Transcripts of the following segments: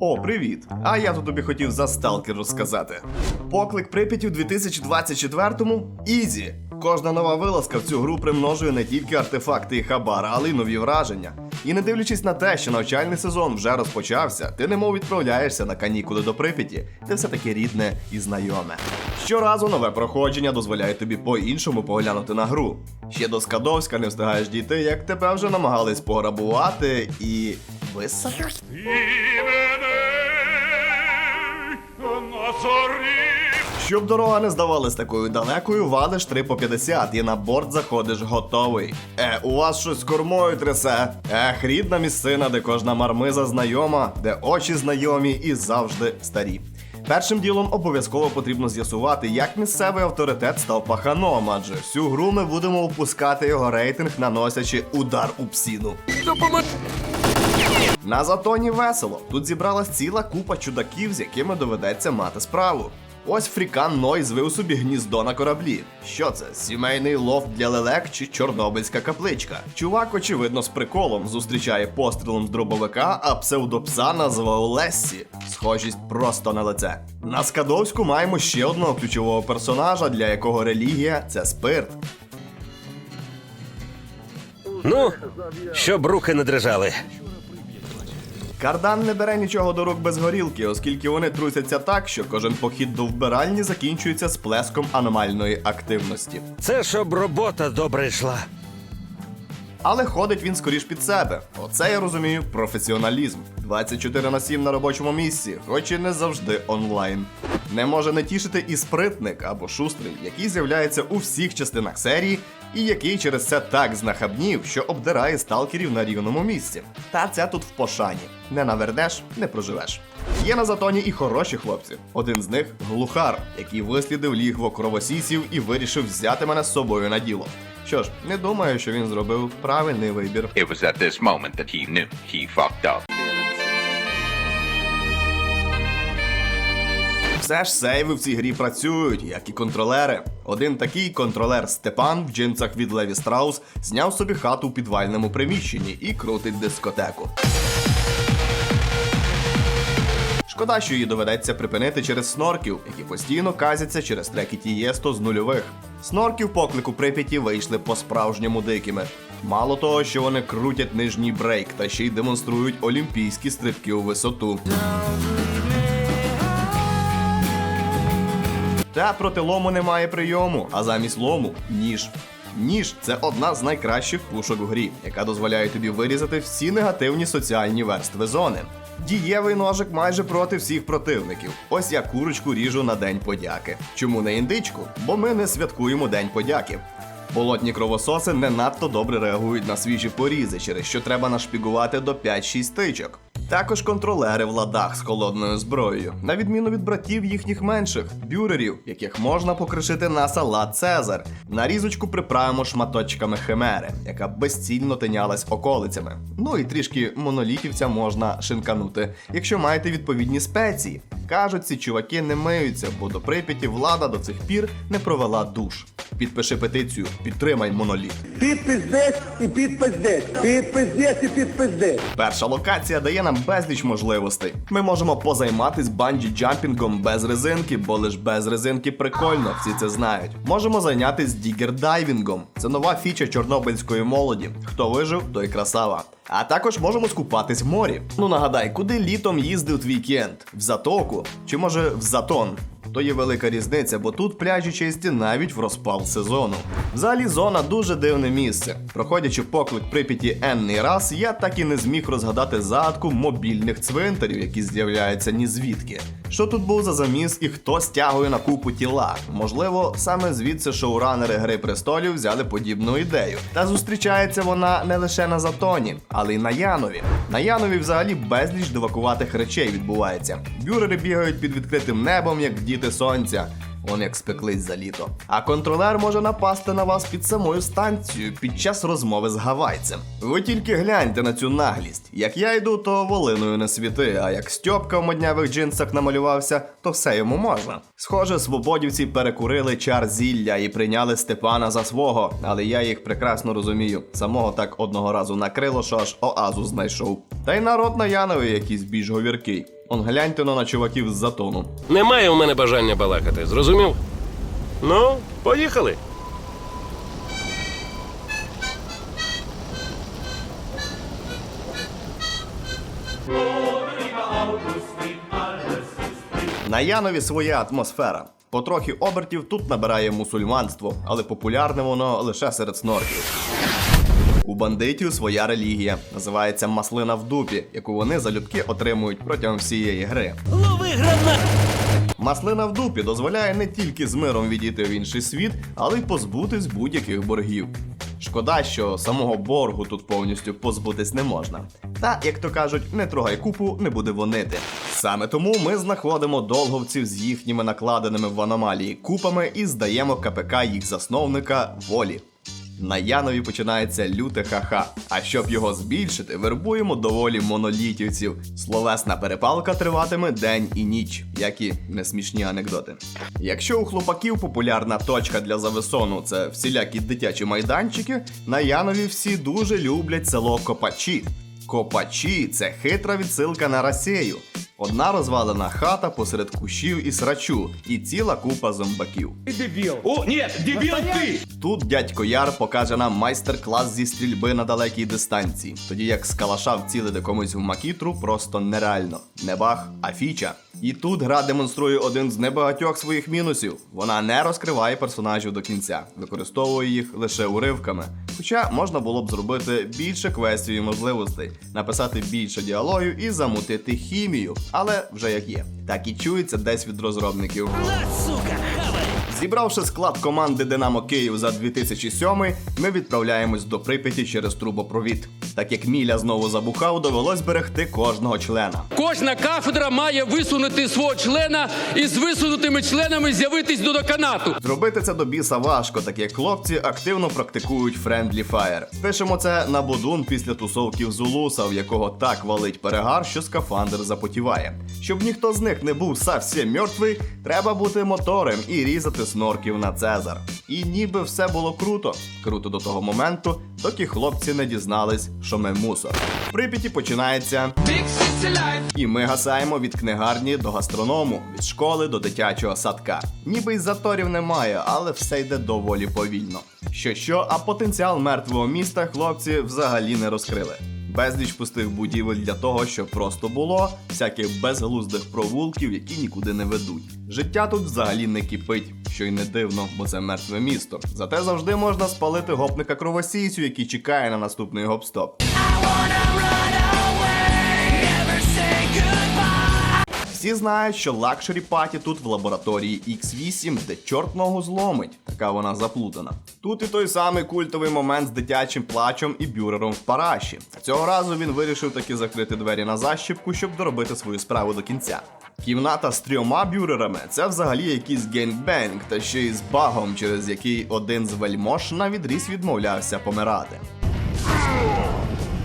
О, привіт! А я тут тобі хотів за сталкер розказати. Поклик Прип'яті в 2024-му Ізі. Кожна нова вилазка в цю гру примножує не тільки артефакти і хабар, але й нові враження. І не дивлячись на те, що навчальний сезон вже розпочався, ти немов відправляєшся на канікули до Прип'яті, де все таки рідне і знайоме. Щоразу нове проходження дозволяє тобі по-іншому поглянути на гру. Ще до Скадовська не встигаєш дійти, як тебе вже намагались пограбувати і висадити. Зорі. Щоб дорога не здавалась такою далекою, валиш 3 по 50 і на борт заходиш готовий. Е, у вас щось з кормою трясе. Ех, рідна місцина, де кожна мармиза знайома, де очі знайомі і завжди старі. Першим ділом обов'язково потрібно з'ясувати, як місцевий авторитет став паханом, адже всю гру ми будемо опускати його рейтинг, наносячи удар у псіну. На затоні весело. Тут зібралась ціла купа чудаків, з якими доведеться мати справу. Ось Фрікан Ной звив собі гніздо на кораблі. Що це? Сімейний лофт для лелек чи чорнобильська капличка? Чувак, очевидно, з приколом зустрічає пострілом з дробовика, а псевдопса назвав Лессі. Схожість просто на лице. На Скадовську маємо ще одного ключового персонажа, для якого релігія це спирт. Ну, щоб руки не дрижали. Кардан не бере нічого до рук без горілки, оскільки вони трусяться так, що кожен похід до вбиральні закінчується сплеском аномальної активності. Це щоб робота добре йшла. Але ходить він скоріш під себе. Оце я розумію професіоналізм. 24 на 7 на робочому місці, хоч і не завжди онлайн. Не може не тішити і спритник або шустрий, який з'являється у всіх частинах серії, і який через це так знахабнів, що обдирає сталкерів на рівному місці. Та це тут в пошані. Не навернеш, не проживеш. Є на затоні і хороші хлопці. Один з них глухар, який вислідив лігво кровосісів і вирішив взяти мене з собою на діло. Що ж, не думаю, що він зробив правильний вибір. It was at this moment that he knew he fucked up. Все ж сейви в цій грі працюють, як і контролери. Один такий контролер Степан в джинсах від Леві Страус зняв собі хату у підвальному приміщенні і крутить дискотеку. Шкода, що її доведеться припинити через снорків, які постійно казяться через треки Тієсто з нульових. Снорки в поклику Прип'яті вийшли по-справжньому дикими. Мало того, що вони крутять нижній брейк та ще й демонструють олімпійські стрибки у висоту. Та проти лому немає прийому, а замість лому ніж. Ніж це одна з найкращих пушок в грі, яка дозволяє тобі вирізати всі негативні соціальні верстви зони. Дієвий ножик майже проти всіх противників. Ось я курочку ріжу на День подяки. Чому не індичку? Бо ми не святкуємо День подяки. Болотні кровососи не надто добре реагують на свіжі порізи, через що треба нашпігувати до 5-6 тичок. Також контролери в ладах з холодною зброєю, на відміну від братів їхніх менших бюрерів, яких можна покришити на салат Цезар. Нарізочку приправимо шматочками химери, яка безцільно тинялась околицями. Ну і трішки монолітівця можна шинканути, якщо маєте відповідні спеції. Кажуть, ці чуваки не миються, бо до Прип'яті влада до цих пір не провела душ. Підпиши петицію, підтримай моноліт. Підпиздець і підпиздець. Підпиздець і підпиздець. Перша локація дає нам безліч можливостей. Ми можемо позайматись банджі джампінгом без резинки, бо лиш без резинки прикольно, всі це знають. Можемо зайнятись дігер дайвінгом. Це нова фіча чорнобильської молоді. Хто вижив, той красава. А також можемо скупатись в морі. Ну нагадай, куди літом їздив твій кент? В затоку? Чи може в затон? То є велика різниця, бо тут пляжі чисті навіть в розпал сезону. Взагалі зона дуже дивне місце. Проходячи поклик Прип'яті енний раз, я так і не зміг розгадати загадку мобільних цвинтарів, які з'являються ні звідки. Що тут був за заміс і хто стягує на купу тіла? Можливо, саме звідси шоуранери Гри престолів взяли подібну ідею. Та зустрічається вона не лише на затоні, але й на Янові. На Янові взагалі безліч дивакуватих речей відбувається. Бюрери бігають під відкритим небом, як діти сонця. Он як спеклись за літо. А контролер може напасти на вас під самою станцією під час розмови з гавайцем. Ви тільки гляньте на цю наглість. Як я йду, то волиною не світи, а як Стьопка в моднявих джинсах намалювався, то все йому можна. Схоже, свободівці перекурили чар зілля і прийняли Степана за свого, але я їх прекрасно розумію. Самого так одного разу накрило, що аж оазу знайшов. Та й народ на Янові якийсь більш говіркий. Он гляньте на чуваків з затону. Немає у мене бажання балакати, зрозумів? Ну, поїхали. На Янові своя атмосфера. Потрохи обертів тут набирає мусульманство, але популярне воно лише серед снорків. У бандитів своя релігія називається маслина в дупі, яку вони залюбки отримують протягом всієї гри. Лови гранат! Маслина в дупі дозволяє не тільки з миром відійти в інший світ, але й позбутись будь-яких боргів. Шкода, що самого боргу тут повністю позбутись не можна. Та, як то кажуть, не трогай купу, не буде вонити. Саме тому ми знаходимо долговців з їхніми накладеними в аномалії купами і здаємо КПК їх засновника волі. На Янові починається люте ха-ха. А щоб його збільшити, вербуємо доволі монолітівців. Словесна перепалка триватиме день і ніч, як і несмішні анекдоти. Якщо у хлопаків популярна точка для зависону це всілякі дитячі майданчики, на Янові всі дуже люблять село Копачі. Копачі це хитра відсилка на Росію. Одна розвалена хата посеред кущів і срачу, і ціла купа зомбаків. О, нет, дебил ты! Тут дядько Яр покаже нам майстер-клас зі стрільби на далекій дистанції, тоді як з калаша вцілити комусь в макітру просто нереально. Не баг, а фіча. І тут гра демонструє один з небагатьох своїх мінусів. Вона не розкриває персонажів до кінця, використовує їх лише уривками. Хоча можна було б зробити більше квестів і можливостей, написати більше діалогів і замутити хімію, але вже як є. Так і чується десь від розробників. Зібравши склад команди Динамо Київ за 2007, ми відправляємось до Прип'яті через трубопровід. Так як Міля знову забухав, довелось берегти кожного члена. Кожна кафедра має висунути свого члена і з висунутими членами з'явитись до доканату. Зробити це до біса важко, так як хлопці активно практикують Friendly Fire. Пишемо це на будун після тусовків Зулуса, в якого так валить перегар, що скафандр запотіває. Щоб ніхто з них не був совсем мертвий, треба бути мотором і різати снорків на Цезар. І ніби все було круто. Круто до того моменту, доки хлопці не дізнались, що ми мусор. В Прип'яті починається. І ми гасаємо від книгарні до гастроному, від школи до дитячого садка. Ніби й заторів немає, але все йде доволі повільно. Що що, а потенціал мертвого міста хлопці взагалі не розкрили. Безліч пустих будівель для того, щоб просто було, всяких безглуздих провулків, які нікуди не ведуть. Життя тут взагалі не кипить, що й не дивно, бо це мертве місто. Зате завжди можна спалити гопника кровосійцю, який чекає на наступний гоп-стоп. Всі знають, що лакшері паті тут в лабораторії X8, де чорт ногу зломить. Така вона заплутана. Тут і той самий культовий момент з дитячим плачем і бюрером в параші. Цього разу він вирішив таки закрити двері на защіпку, щоб доробити свою справу до кінця. Кімната з трьома бюрерами це взагалі якийсь генгбенг, та ще й з багом, через який один з вельмож на відріз відмовлявся помирати.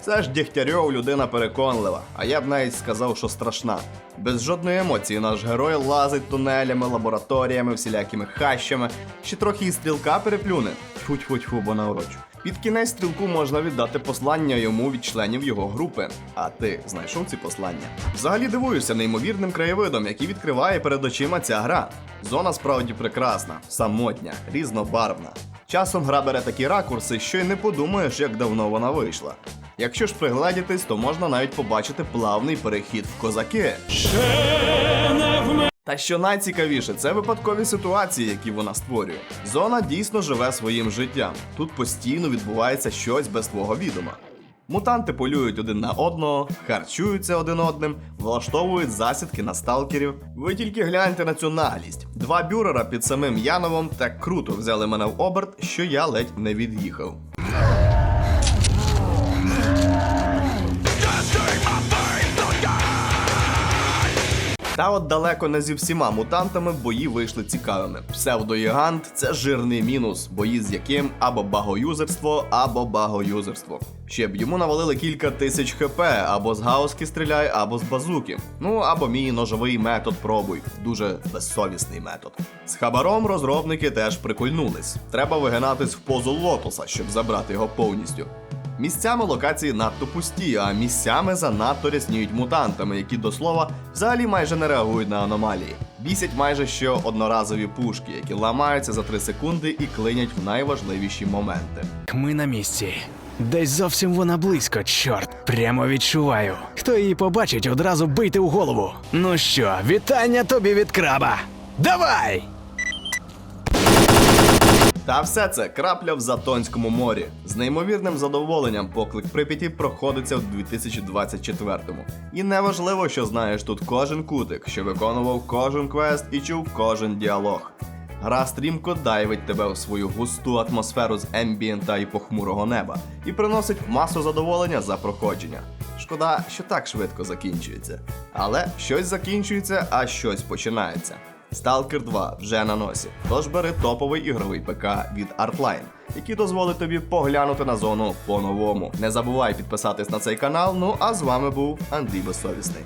Це ж Дігтярьов людина переконлива, а я б навіть сказав, що страшна. Без жодної емоції наш герой лазить тунелями, лабораторіями, всілякими хащами, ще трохи і стрілка переплюне. Тьфу-тьфу-тьфу, бо наурочу. Під кінець стрілку можна віддати послання йому від членів його групи. А ти знайшов ці послання? Взагалі дивуюся неймовірним краєвидом, який відкриває перед очима ця гра. Зона справді прекрасна, самотня, різнобарвна. Часом гра бере такі ракурси, що й не подумаєш, як давно вона вийшла. Якщо ж пригледітись, то можна навіть побачити плавний перехід в козаки. Та що найцікавіше, це випадкові ситуації, які вона створює. Зона дійсно живе своїм життям. Тут постійно відбувається щось без твого відома. Мутанти полюють один на одного, харчуються один одним, влаштовують засідки на сталкерів. Ви тільки гляньте на цю наглість. Два бюрера під самим Яновом так круто взяли мене в оберт, що я ледь не від'їхав. Та от далеко не зі всіма мутантами бої вийшли цікавими. Псевдоїгант це жирний мінус, бої з яким або багоюзерство, або багоюзерство. Ще б йому навалили кілька тисяч хп, або з гауски стріляй, або з базуки. Ну або мій ножовий метод пробуй. Дуже безсовісний метод. З хабаром розробники теж прикольнулись. Треба вигинатись в позу лотоса, щоб забрати його повністю. Місцями локації надто пусті, а місцями занадто рясніють мутантами, які до слова взагалі майже не реагують на аномалії. Бісять майже що одноразові пушки, які ламаються за 3 секунди і клинять в найважливіші моменти. Ми на місці. Десь зовсім вона близько, чорт. Прямо відчуваю. Хто її побачить, одразу бийте у голову. Ну що, вітання тобі від краба. Давай! Та все це крапля в Затонському морі. З неймовірним задоволенням поклик Прип'яті проходиться в 2024-му. І неважливо, що знаєш тут кожен кутик, що виконував кожен квест і чув кожен діалог. Гра стрімко дайвить тебе в свою густу атмосферу з ембієнта і похмурого неба і приносить масу задоволення за проходження. Шкода, що так швидко закінчується. Але щось закінчується, а щось починається. Stalker 2 вже на носі. Тож бери топовий ігровий ПК від Artline, який дозволить тобі поглянути на зону по-новому. Не забувай підписатись на цей канал. Ну а з вами був Андрій Безсовісний.